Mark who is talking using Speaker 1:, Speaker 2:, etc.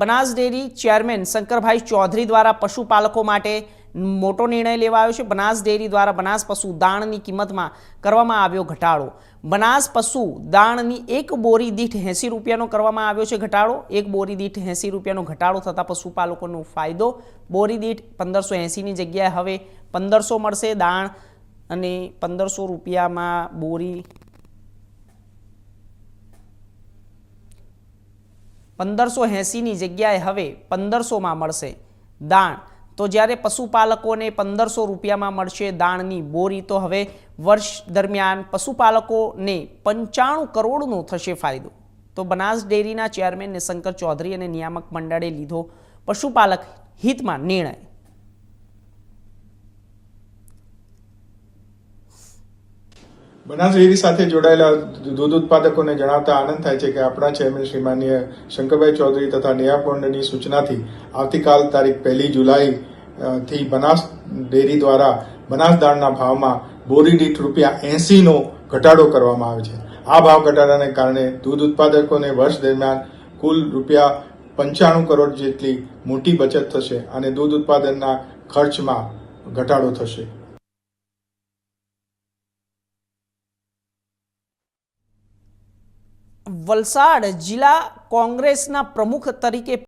Speaker 1: Banas dairy chairman Shankarbhai Chaudhary દ્વારા પશુપાલકો માટે મોટો નિર્ણય લેવાયો છે. બનાસ ડેરી દ્વારા બનાસ પશુ દાણની કિંમતમાં કરવામાં આવ્યો ઘટાડો. બનાસ પશુ દાણની એક બોરી દીઠ એંસી રૂપિયાનો કરવામાં આવ્યો છે ઘટાડો. એક બોરી દીઠ એંસી રૂપિયાનો ઘટાડો થતાં પશુપાલકોનો ફાયદો. બોરી દીઠ પંદરસો એંસીની જગ્યાએ હવે પંદરસો મળશે. દાણ અને પંદરસો રૂપિયામાં બોરી પંદરસો એંસીની જગ્યાએ હવે પંદરસોમાં મળશે દાણ. તો જ્યારે પશુપાલકોને પંદરસો રૂપિયામાં મળશે દાણની બોરી, તો હવે વર્ષ દરમિયાન પશુપાલકોને પંચાણું કરોડનો થશે ફાયદો. તો બનાસ ડેરીના ચેરમેન શંકર ચૌધરી અને નિયામક મંડળે લીધો પશુપાલક હિતમાં નિર્ણય.
Speaker 2: બનાસ ડેરી સાથે જોડાયેલા દૂધ ઉત્પાદકોને જણાવતા આનંદ થાય છે કે આપણા ચેરમેન શ્રી માન્ય શંકરભાઈ ચૌધરી તથા નેહાપોંડની સૂચનાથી આવતીકાલ તારીખ પહેલી જુલાઈ થી બનાસ ડેરી દ્વારા બનાસ દાળના ભાવમાં બોરી દીઠ રૂપિયા એંસીનો ઘટાડો કરવામાં આવે છે. આ ભાવ ઘટાડાને કારણે દૂધ ઉત્પાદકોને વર્ષ દરમિયાન કુલ રૂપિયા પંચાણું કરોડ જેટલી મોટી બચત થશે અને દૂધ ઉત્પાદનના ખર્ચમાં ઘટાડો થશે.
Speaker 1: વલસાડ જિલ્લા કોંગ્રેસના પ્રમુખ તરીકે